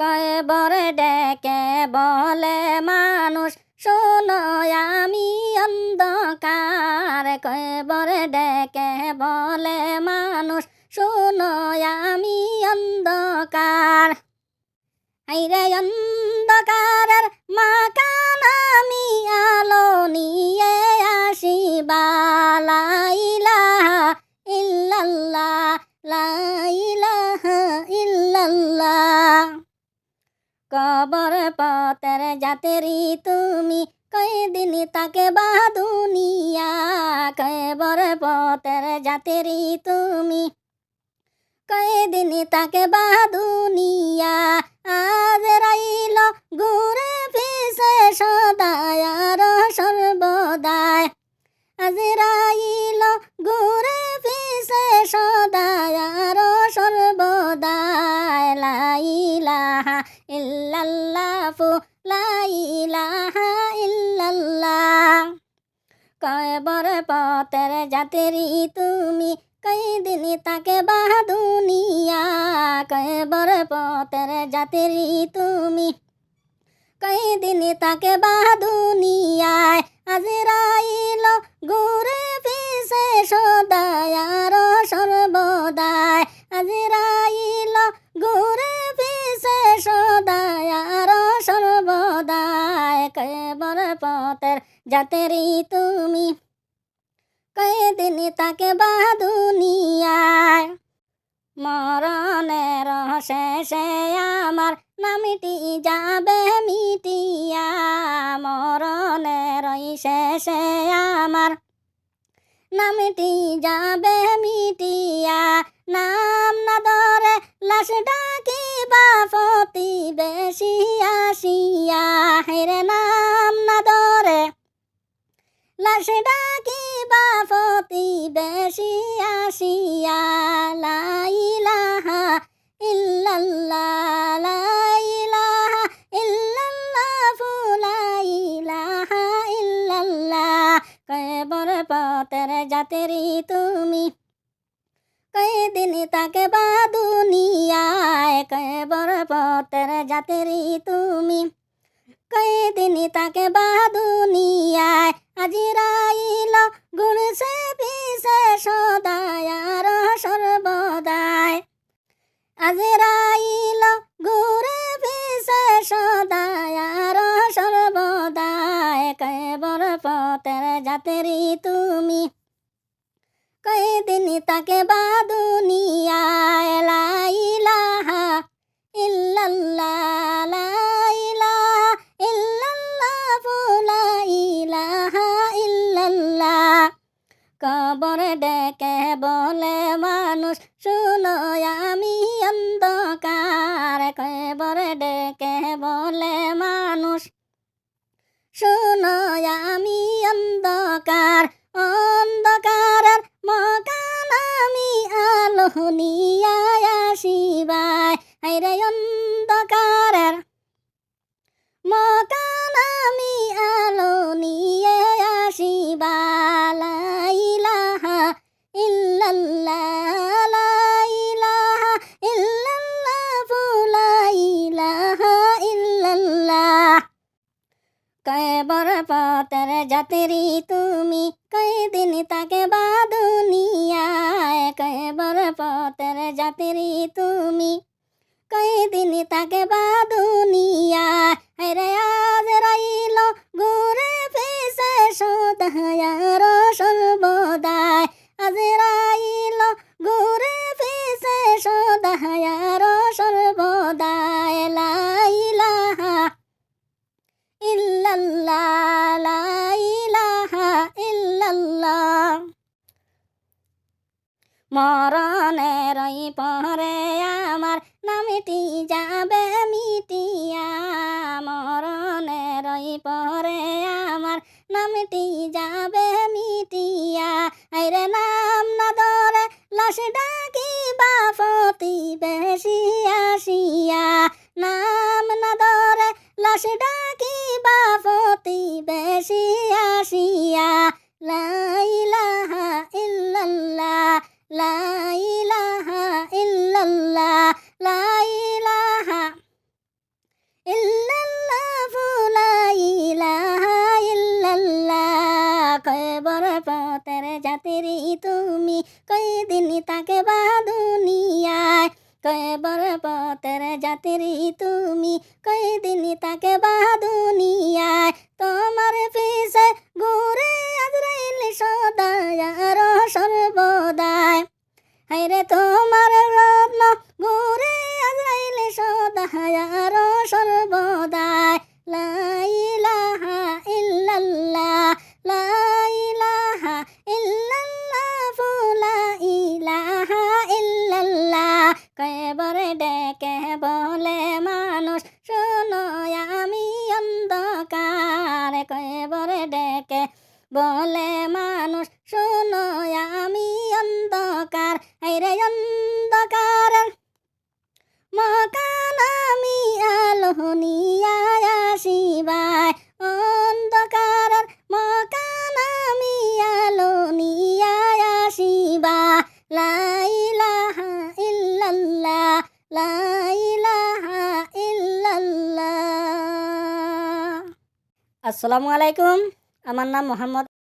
কয়বর ডেকে বলে, মানুষ, শোনো, আমি অন্ধকার। কয়বর ডেকে বলে, মানুষ, শোনো, আমি অন্ধকার। আইরে অন্ধকারের মাকান কবর পথের জাতেরি তুমি কয়দিন তাকে বা দুনিয়া? কবর পথের জাতেরি তুমি কয়দিন তাকে বা আজ রাইল ঘুরে ফিসে সদায় আর সর্বদায় আজ রাইল কয়বর পথের জাতেরি তুমি, কয়দিন তাকে বা দুনিয়া। কয়বর পথের জাতেরি তুমি, কয়দিন তাকে বা দুনিয়ায়। আজরাইল ঘুরে ফিসে সদায়। জাতেরি তুমি কয়দিন তাকে বা দুনিয়ায় মরণের শেষে আমার নামিটি যাবে মিটিয়া। মরণের শেষে আমার নামিটি যাবে মিটিয়া। নাম না ধরে লাশ ডাকিবা লাশ ডাকিবা ফতি বেশি আসিয়া, লাইলাহা ইল্লাল্লাহ লাইলাহা ইল্লাল্লাহ লাইলাহা ইল্লাল্লাহ। কয়বর পথের জাতেরি তুমি, কয়দিন তাকে বা দুনিয়ায়? কয়বর পথের জাতেরি তুমি, কয়দিন তাকে বা দুনিয়ায় আজিরাইল পথের জাতেরি তুমি। কয়দিন তাকে বা ইল্লাল্লাহ। কবর ডেকে বলে, মানুষ, শুনো, আমি অন্ধকার। কবর ডেকে বলে, মানুষ শুনো আমি অন্ধকার। কয়বর পতর জাতেরি তুমি? কয়দিন তাকে বা দুনিয়ায় কয়বর পতর জাতেরি তুমি? কয়দিন তাকে বা দুনিয়া রে, আজ রাইল ঘুরে ফিসে সদায়ার সর্বদায় মরণের পরে আমার নামটি যাবে মিটিয়া। মরণের পরে আমার নামটি যাবে মিটিয়া। আইরে নাম না ধরে লাশ ডাকিবা ফতি বেশি আসিয়া। নাম না ধরে লাশ ডাকিবা ইলাহা ইল্লাল্লাহু লা তাকে বা কয় কয়বর পথের জাতির তুমি কয়দিন তাকে বা তোমার পিছে ঘুরে আজরাইল সদায় আর সর্বদায় হাইরে তোমার আর সর্বদায় লাইলাহা ইল্লাল্লাহ লাইলাহা ইল্লাল্লাহ ফুলা ইলাহা ইল্লাল্লাহ। কয়বরে ডেকে বলে মানুষ, শোনো আমি অন্ধকার। কয়বরে ডেকে বলে মানুষ, শোনো আমি অন্ধকার। হাইরে অন্ধকার। লাইলাহা ইল্লাল্লাহ লাইলাহা ইল্লাল্লাহ। আসসালামু আলাইকুম আমার নাম মোহাম্মদ